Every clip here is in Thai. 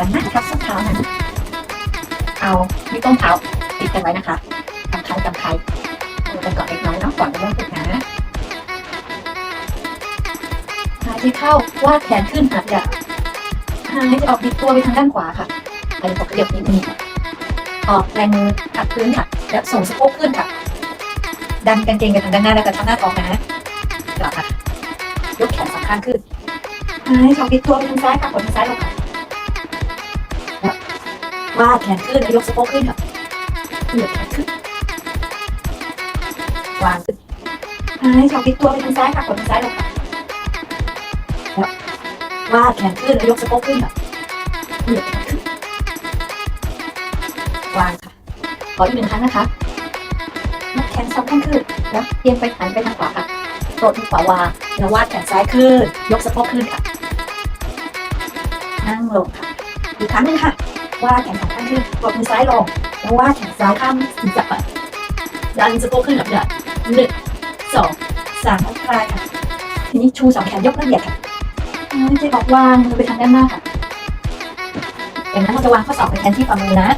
กันนะครับส้นเท้านั้นเอาที่ต้นเท้าติดกันไว้นะคะกำไทกำไทมือกันก่อนเล็กน้อยเนาะก่อนจะเริ่มฝึกนะหายใจเข้าวาดแขนขึ้นค่ะอย่าหายใจออกบิดตัวไปทางด้านขวาค่ะหายใจออกกระเดียบนิดนึงออกแรงมือขัดพื้นค่ะ แล้วส่งสะโพกขึ้นค่ะ ดันกางเกงไปทางด้านหน้าแล้วก็ทางหน้าท้องนะกลับค่ะยกแขนสองข้างขึ้นหายใจออกบิดตัวไปทางซ้ายค่ะกดทางซ้ายลงค่ะ วาดแขนขึ้นแล้วยกสะโพกขึ้นค่ะเหยียดแขนขึ้นวางขึ้นหายใจอกบิดตัวไปทางซ้ายค่ะกดทางซ้ายลงค่ะแล้ววาดแขนขึ้นแล้วยกสะโพกขึ้นค่ะเหยียดแขนขึ้นวางค่ะขออีกหนึ่งครั้งนะคะยกแขนสองข้างขึ้นแล้วเอียงไปหันไปทางขวาค่ะโปรดมือขวาวางแล้ววาดแขนซ้ายขึ้น ยกสะโพกขึ้นค่ะ นั่งลงค่ะ อีกครั้งหนึ่งค่ะ ว่าแขนสองข้างขึ้นกดมือซ้ายลงแล้วว่าแขนซ้ายข้ามศีรษะไปดันสะโพกขึ้นแบบเดิมหนึ่งสองสามคลายค่ะทีนี้ชูสองแขนยกละเอียดค่ะหายใจออกวางมือไปทางด้านหน้าค่ะอย่างนั้นเราจะวางข้อศอกไปแทนที่ฝ่ามือนะ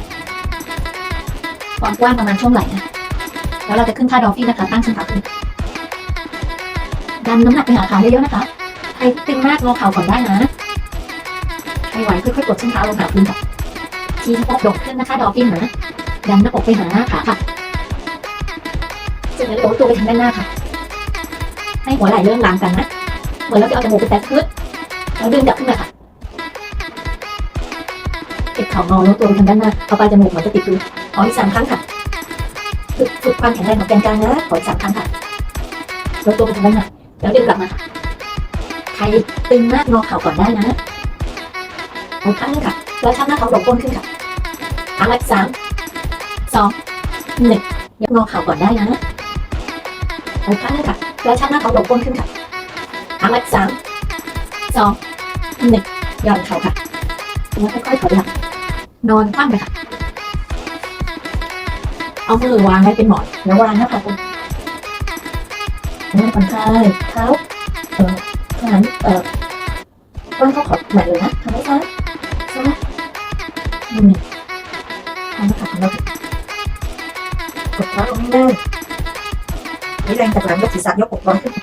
ความกว้างประมาณช่วงไหล่นะแล้วเราจะขึ้นท่าดอฟฟี่นะคะตั้งส้นเท้าขึ้นดันน้ำหนักไปหาขาเยอะๆนะคะใครตึงมากงอเข่าก่อนได้นะใครไหวค่อยๆกดส้นเท้าลงหาพื้นค่ะ ทีสะโพกดกขึ้นนะคะ ดอฟฟินนะดันหน้าอกไปหาหน้าขาค่ะจะโน้ตัวไปทางด้านหน้าค่ะ ให้หัวไหล่เริ่มลางกันนะ เหมือนเราจะเอาจมูกไปแตะพื้นแล้วดึงกลับขึ้นมาค่ะเก็บเข่างอโน้มตัวไปทางด้านหน้า เอาปลายจมูกเหมือนจะติดพื้นขออีกสามครั้งค่ะ ฝึกฝึกความแข็งแรงของแกนกลางนะขออีกสามครั้งค่ะโน้มตัวไปทางด้านหน้า แล้วดึงกลับมา ใครตึงมากงอเข่าก่อนได้นะเอาครั้งนึงค่ะแล้วชักหน้าท้องลงก้นขึ้นค่ะ ครั้งละสามสองหนึ่งยกงอเข่าก่อนได้นะโอีกครั้งหนึงค่ะแล้วชักหน้าท้องลงก้นขึ้นค่ะครั้งละสามสองหนึ่งย่อนเข่าค่ะแล้วค่อยๆถอยหลังนอนคว่ำไปค่ะ เอามือวางไว้เป็นหมอนแล้ววางหน้าผากคุณนั่งผ่อนคลายเท้าเออขานเออต้นเข้าขอบใหม่เลยนะทำให้ซ้า แรงจากหลังยกศีรษะยกอกร้อนขึ้น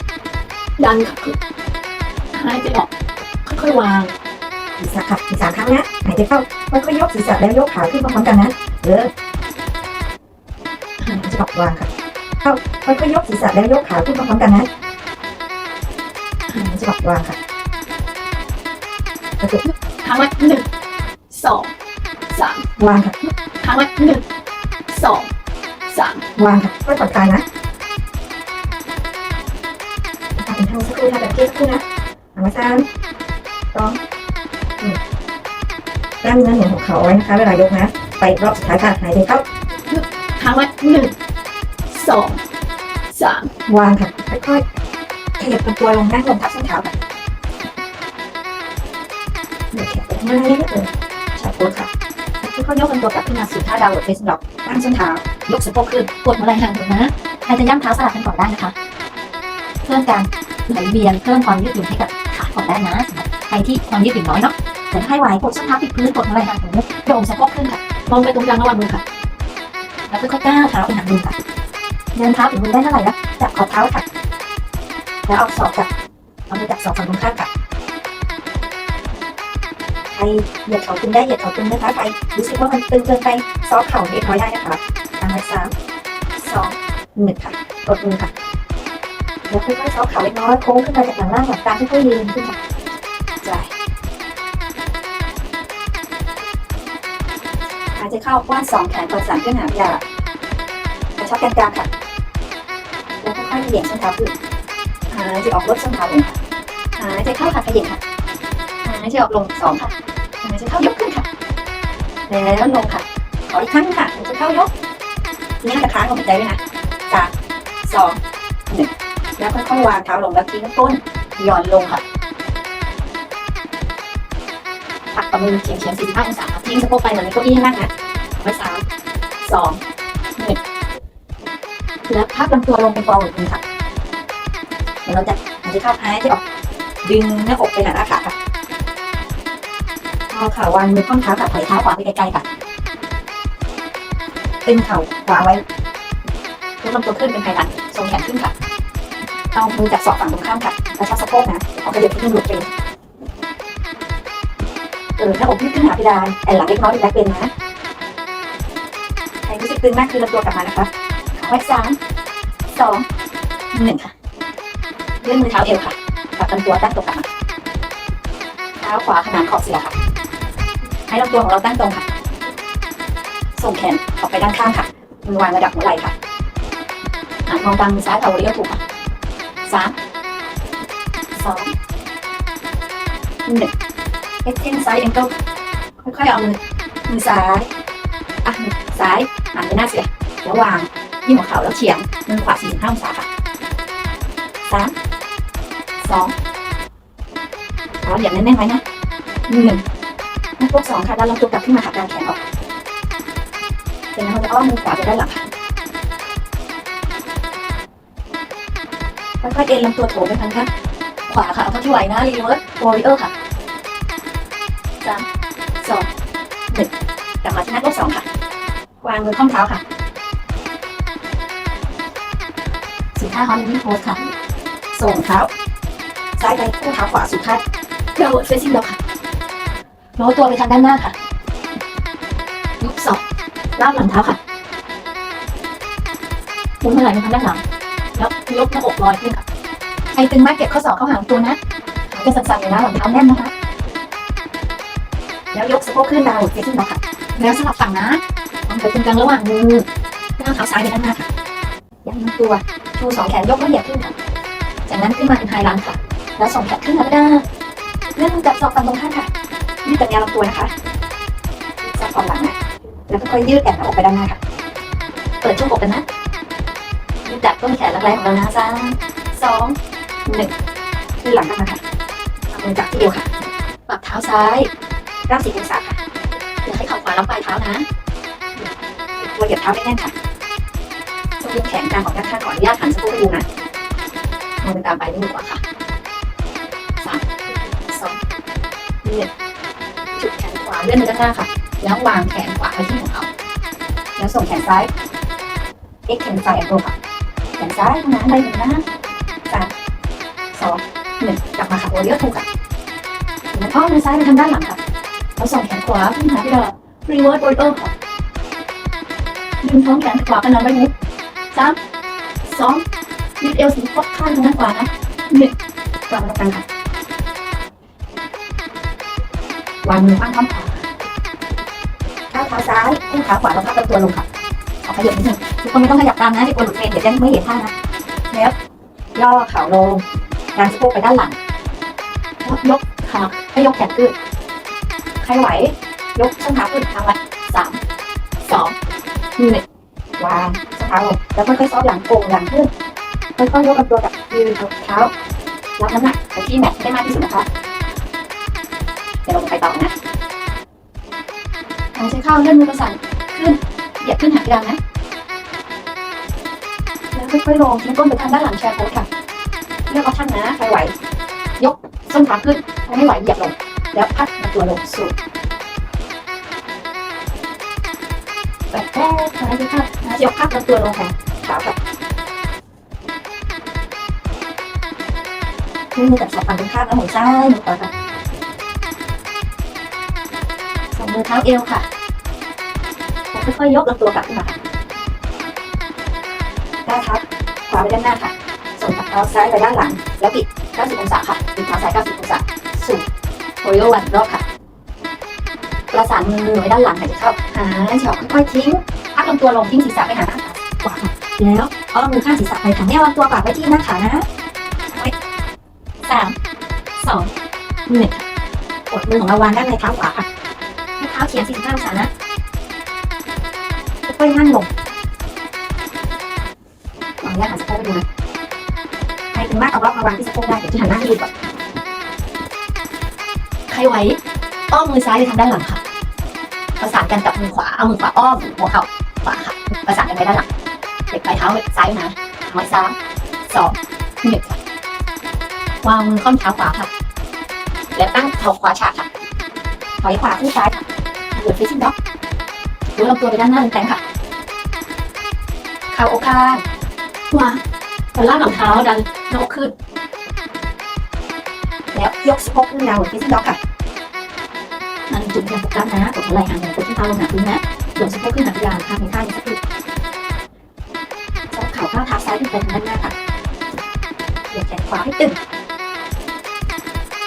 ดันค่ะหายใจออกค่อยๆวางศีรษะค่ะอีกสามครั้งนะหายใจเข้าค่อยๆยกศีรษะแล้วยกขาขึ้นพร้อมๆกันนะเออหายใจออกวางค่ะเข้าค่อยๆยกศีรษะแล้วยกขาขึ้นพร้อมๆกันนะหายใจออกวางค่ะกระตุกครั้งละหนึ่งสองสามวางค่ะครั้งละหนึ่งสองสามวางค่ะค่อยผ่อนคลายนะ ทำเป็นทางสักครู่ค่ะแบบเทียสักครู่นะทำมาสามสองหนึ่งกล้ามเนื้อเหนียงของเขาไว้นะคะ เวลายกนะ ไปรอบสุดท้ายค่ะหายใจเข้าครั้งละหนึ่งสองสามวางค่ะค่อยๆขยับลำตัวลงนั่งลงทับส้นเท้าค่ะเหยียดแขนไปข้างหน้าเรื่อยๆเลยใช้โพสค่ะค่อยๆยกลำตัวกลับขึ้นมาสู่ท่าดาวน์เฟสบล็อกตั้งส้นเท้ายกสะโพกขึ้นกดหัวไหล่ห่างถึงนะใครจะย่ำเท้าสลับกันก่อนได้นะคะ เพิ่มการ ไหลเวียนเพิ่มความยืดหยุ่นให้กับขาก่อนได้นะใครที่ความยืดหยุ่นน้อยเนาะแต่ให้ไหวกดส้นเท้าติดพื้นกดหัวไหล่างถึงโด่งสะโพกขึ้นค่ะมองไปตรงกลางระหว่างมือค่ะแล้วค่อยๆก้าวเท้าไปหามือค่ะเดินเท้าถึงมือได้เท่าไหร่แล้วจับขอบเท้าค่ะแล้วเอาศอกจับเอามือจับศอกฝั่งตรงข้ามค่ะใครเหยียดเข่าตึงได้เหยียดเข่าตึงนะคะใครรู้สึกว่ามันตึงเกินไปซอฟเข่าเล็กน้อยได้นะคะทางไว้สามสองหนึ่งค่ะกดมือค่ะ แล้วค่อยๆซอฟเข่าเล็กน้อยโค้งขึ้นมาจากหลังล่างหลังกลางค่อยๆยืนขึ้นค่ะจ่ายหายใจเข้าว้านสองแขนกดสั่นขึ้นหางยาวกระชับแกนกลางค่ะแล้วค่อยๆเหยียดส้นเท้าขึ้นหายใจออกลดส้นเท้าลงค่ะหายใจเข้าค่ะขยับค่ะหายใจออกลงสองค่ะหายใจเข้ายกขึ้นค่ะแล้วลงค่ะขออีกครั้งค่ะหายใจเข้ายกทีนี้จะค้างลมหายใจด้วยนะสามสองหนึ่ง แล้วค่อยๆวางเท้าลงแล้วทิ้งก้นหย่อนลงค่ะปักประมือเฉียงเฉียง45องศาทิ้งสะโพกไปเหมือนในเก้าอี้ให้นั่งนะไว้สามสองแล้วพับลำตัวลงเป็นฟอร์เวิร์ดค่ะเดี๋ยวเราจะหายใจเข้าหายใจออก ดึงหน้าอกไปหาหน้าขาค่ะพอเอาขาวางมือข้อมเท้ากับถอยเท้าขวาไปไกลๆค่ะตึงเข่าขวาไว้ยกลำตัวขึ้นเป็นไฮรันทรงแขนขึ้นค่ะ เอามือจับศอกฝั่งตรงข้ามค่ะกระชับสะโพกนะเอากระเดียบที่มือเป็นเออหน้าอกยืดขึ้นหาเพดานแต่หลังเล็กน้อยเป็นแบ็คเป็นนะใครรู้สึกตึงมากคือลำตัวกลับมานะคะขาไว้สามสองหนึ่งค่ะเลื่อนมือเท้าเอวค่ะกับลำตัวตั้งตรงกลับมาเท้าขวาขนานขอบเสียค่ะ ให้ลำตัวของเราตั้งตรงค่ะ ส่งแขนออกไปด้านข้างค่ะมือวางระดับหัวไหล่ค่ะหันมองตามมือซ้ายเอาเลี้ยวถูกค่ะ สามสองหนึ่งเอ็กเทนซ้ายเอ็นกิลค่อยๆเอามือมือซ้ายอะมือซ้ายหันไปหน้าเสียแล้ววางที่หัวเข่าแล้วเฉียงมือขวา45องศาค่ะสามสองเอาเหยียบแน่นๆไว้นะหนึ่งนักพวกสองค่ะด้านลำตัวกลับขึ้นมาค่ะการแขนออกจากนั้นเราจะอ้อมมือขวาไปด้านหลังค่ะ ค่อยๆเอ็นลำตัวโถไปทางข้างขวาค่ะ เอาเท่าที่ไหวนะรีเวิร์สวอริเออร์ค่ะสามสองหนึ่งกลับมาที่นักพวสองค่ะ วางมือข้อมเท้าค่ะสู่ท่าฮอลลีโพสค่ะ ส่งเท้า ซ้ายไปคู่เท้าขวาสู่ท่าเดาเฟซิ่งเราค่ะโน้มตัวไปทางด้านหน้าค่ะยกศอกลากหลังเท้าค่ะหมุนไหล่ไปทางด้านหลัง แล้วยกหน้าอกลอยขึ้นค่ะใครตึงมากเก็บข้อศอกเข้าหางตัวนะขาจะสั่นๆเลยนะหลังเท้าแน่นนะคะ แล้วยกสะโพกขึ้นดาวเฟซซิ่งเราค่ะ แล้วสลับฝั่งนะวางไปตรงกลางระหว่างมือก้าวเท้าซ้ายไปด้านหน้าค่ะยันลำตัวชูสองแขนยกแล้วเหยียบขึ้นค่ะจากนั้นขึ้นมาเป็นไฮลันค่ะ แล้วส่งแขนขึ้นมาด้านหน้าเลื่อนมือจับศอกฝั่งตรงข้ามค่ะยืดแต่แนวลำตัวนะคะจับก่อนหลังนะแล้วก็ค่อยยืดแขนออกไปด้านหน้าค่ะ เปิดช่วงอกกันนะ จากต้นแขนแรกๆของเรานะสามสองหนึ่งยืดหลังกันมาค่ะเอามือจับที่เอวค่ะปรับเท้าซ้าย90องศาค่ะอย่าให้เข่าขวาล้ำปลายเท้านะตัวเหยียบเท้าไม่แน่นค่ะต้องยืดแขนกลางออกด้านข้างก่อนอนุญาตหันสะโพกให้ดูนะมองไปตามไปด้วยมือขวาค่ะสามสองหนึ่งจุดแขนขวาเลื่อนไปด้านหน้าค่ะ แล้ววางแขนขวาไปที่หัวเข่าแล้วส่งแขนซ้ายเอ็กแขนซ้ายแอนโรค่ะ แขนซ้ายทำงานไปหนึ่งนะสามสองหนึ่งกลับมาค่ะโอเลี้ยวถูกค่ะแล้วอ้อมมือซ้ายไปทางด้านหลังค่ะแล้วส่งแขนขวาขึ้นหาที่เรารีเวิร์สโอเออร์ค่ะดึงท้องแขนขวาไปนอนไว้มุกสามสองยืดเอวสีฟอกข้างทางด้านขวานะหนึ่งกลับมาตรงกลางค่ะวางมือข้างข้อมขาก้าวเท้าซ้ายคู่ขาขวาแล้วพับตัวลงค่ะ อขยับนิดนึงทุกคนไม่ต้องขยับตามนะที่กลัวหลุดเฟรมเดี๋ยวจะไม่เห็นท่านะแล้วย่อเข่าลงดันสะโพกไปด้านหลังยกขาให้ยกแขนขึ้นใครไหวยกส้นเท้าขึ้นทำไว้สามสองหนึ่งวางส้นเท้าลงแล้วค่อยๆซอฟหลังโก่งหลังขึ้นค่อยๆยกลำตัวกับยืนเอาเท้ารับน้ำหนักไปที่แมทได้มากที่สุดนะคะเดี๋ยวเราไปต่อนะหายใจเข้าเลื่อนมือประสานขึ้น เหยียบขึ้นหางกดานนะ แล้วค่อยๆลงทิ้งก้นไปทางด้านหลังแชร์โพสค่ะ เลือกออปชั่นนะใครไหว ยกส้นขาขึ้นใครไม่ไหวเหยียบลง แล้วพัดตัวลงสู่แปะแป๊ะหายใจเข้าหายใจออกพัดมาตัวลงค่ะขาค่ะมือจับสองฝั่งตรงข้ามแล้วหมุนซ้ายหมุนขวาค่ะส่งมือเท้าเอวค่ะ ค่อยๆยกลำตัวกลับขึ้นมาค่ะได้ครับขวาไปด้านหน้าค่ะ ส่งเท้าซ้ายไปด้านหลัง แล้วปิด 90 องศาค่ะปิดเท้าซ้าย 90 องศา สู่โอริโอวันรอบค่ะ ประสานมือไว้ด้านหลังหายใจเข้าหายใจออกค่อยๆทิ้ง พักลำตัวลงทิ้งศีรษะไปหาด้านขวาค่ะแล้วเอามือข้างศีรษะไปค่ะแนวลำตัวปากไว้ที่หน้าขานะสามสองหนึ่งกดมือของเราวางด้านในเท้าขวาค่ะให้เท้าเฉียง45องศานะ ค่อยๆนั่งลงลองแยกหันสะโพกไปดูนะใครถึงมากเอาบล็อกมาวางที่สะโพกได้เดี๋ยวจะหันหน้าให้ดูก่อนใครไหวอ้อมมือซ้ายไปทางด้านหลังค่ะ ประสานกันกับมือขวา เอามือขวาอ้อมหัวเข่าขวาค่ะ ประสานกันไปด้านหลังเด็กปลายเท้าไว้ซ้ายนะไว้ามสองหนึ่งค่ะวางมือข้อมเท้าขวาค่ะ แล้วตั้งเท้าขวาฉากค่ะถอยขวาขึ้นซ้ายค่ะเหยียด facing dog ดูลำตัวไปด้านหน้าเป็นแตงค่ะ เขาอกข้างวางบนล่างของเท้าดันนกขึ้น แล้วยกสะโพกขึ้นดาวเหมือน facing dog ค่ะนั่นจุดยังโฟกัสนะกดไหล่ห่างหนือกดที่เท้าลงหาพื้นนะส่วนสะโพกขึ้นหาที่ยางค่ะในท่านี้สักทีเข่าข้างเท้าซ้ายขึ้นไปทางด้านหน้าค่ะเหยียดแขนขวาให้ตึง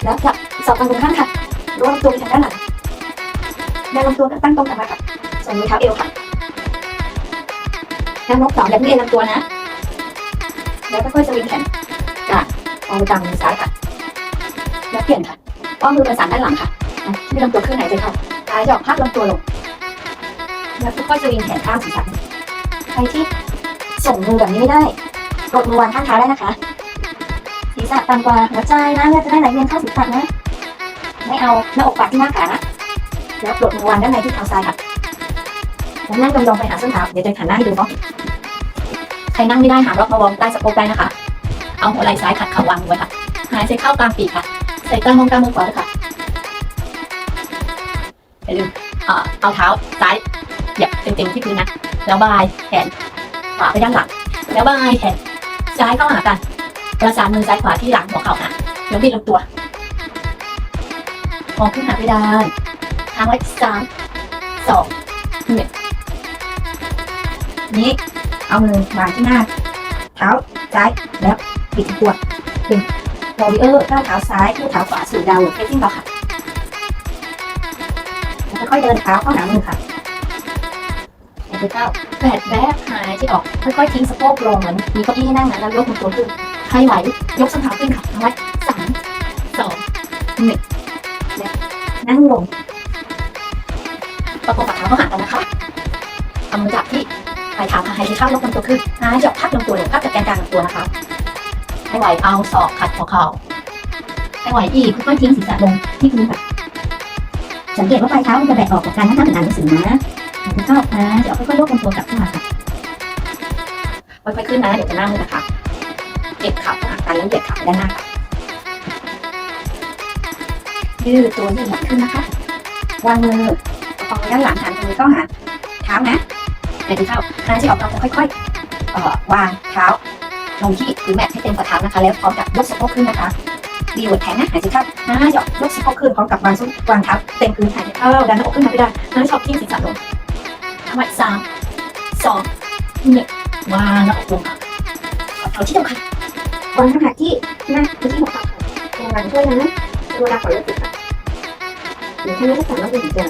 แล้วจับสอบตรงข้างค่ะรวมตัวไปทางด้านหลังแนวลำตัวตั้งตรงกลับมาค่ะส่วนมือเท้าเอวค่ะ แนวนกสองแบบนี้เอ็นลำตัวนะ แล้วค่อยๆสวิงแขนกลางเอาไปกลางมือซ้ายค่ะ แล้วเปลี่ยนค่ะอ้อมมือประสานด้านหลังค่ะอะที่ลำตัวขึ้นหายใจเข้าซ้ายจออกพักลำตัวลง แล้วค่อยๆสวิงแขนข้างศีรษะใครที่ส่งมือแบบนี้ไม่ได้กดมือวางข้างเท้าได้นะคะ ศีรษะต่ำกว่าหัวใจนะเลือดจะได้ไหลเวียนเข้าศีรษะนะ ไม่เอาหน้าอกปากที่หน้าขานะแล้วปลดมือวางด้านในที่เท้าซ้ายค่ะ แล้วนั่งยองๆไปหาส้นเท้าเดี๋ยวจะหันหน้าให้ดูเนาะใครนั่งไม่ได้หามล็อกมาวอร์มใต้สะโพกได้นะคะ เอาหัวไหล่ซ้ายขัดเข่าวางไว้ค่ะ หายใจเข้ากลางปีกค่ะ ใส่กลางมองกลางมือขวาเลยค่ะอย่าลืมเอ่อเอาเท้าซ้ายเหยียบเต็มๆที่พื้นนะ แล้วบายแขนขวาไปด้านหลัง แล้วบายแขนซ้ายเข้าหากัน ประสานมือซ้ายขวาที่หลังหัวเข่านะแล้วบิดลำตัว มองขึ้นหาเพดานทางไว้สามสองหนี้ เอามือวางที่หน้า เท้าซ้ายแล้วบิดตัวเป็นวอลเลอร์ก้าวเท้าซ้ายคู่เท้าขวาสู่ดาวเฟซซิ่งเราค่ะแล้วค่อยเดินเท้าเข้าหามือค่ะหายใจเข้าแปดแบกหายใจออกค่อยๆทิ้งสะโพกลงเหมือนมีเก้าอี้ให้นั่งนะแล้วยกมือตัวขึ้นใครไหวยกส้นเท้าขึ้นค่ะทางไว้สามสองนั่งลงประกบกับเท้าเข้าหากันนะคะเอามือจับที่ ปลายเท้าค่ะหายใจเข้ายกลำตัวขึ้นหายใจอกพักลำตัวลงพักจากแกนกลางลำตัวนะคะให้ไหวเอาศอกขัดหัวเข่าให้ไหวอีกค่อยๆทิ้งศีรษะลงที่พื้นค่ะสังเกตว่าปลายเท้ามันจะแบกออกจากการนั่งทำอ่านหนังสือนะหายใจเข้านะเดี๋ยวค่อยๆยกลำตัวกลับขึ้นมาค่ะค่อยๆขึ้นนะเดี๋ยวจะนั่งนะคะเก็บขาขาหากันแล้วเหยียดขาไปด้านหน้าค่ะยืดตัวยืดหลังขึ้นนะคะวางมือประคองด้านหลังหันมือก็หาเท้านะ ยใจเข้าหายใจออกเราจะค่อยๆเอ่อวางเท้าลงที่พื้นแมทให้เต็มฝ่าเท้านะคะ แล้วพร้อมกับยกสะโพกขึ้นนะคะดีวดแขนนะหายใจเข้าหายใจออกยกสะโพกขึ้นพร้อมกับวางส้นวางเท้าเต็มพื้นหายใจเข้าดันหน้าอกขึ้นมาไม่ได้นั่งชอบทิ้งศีรษะลงทำไว้สามสองหนึ่งวางแล้วอกลงค่ะเอาที่เดียวค่ะวางขนาดที่หน้าพื้นที่หัวเข่าค่ะตรงหลังช่วยนะตัวดาขอเลือกติดค่ะเดี๋ยวถ้าไม่ได้สั่งแล้วจะหยุดเดิน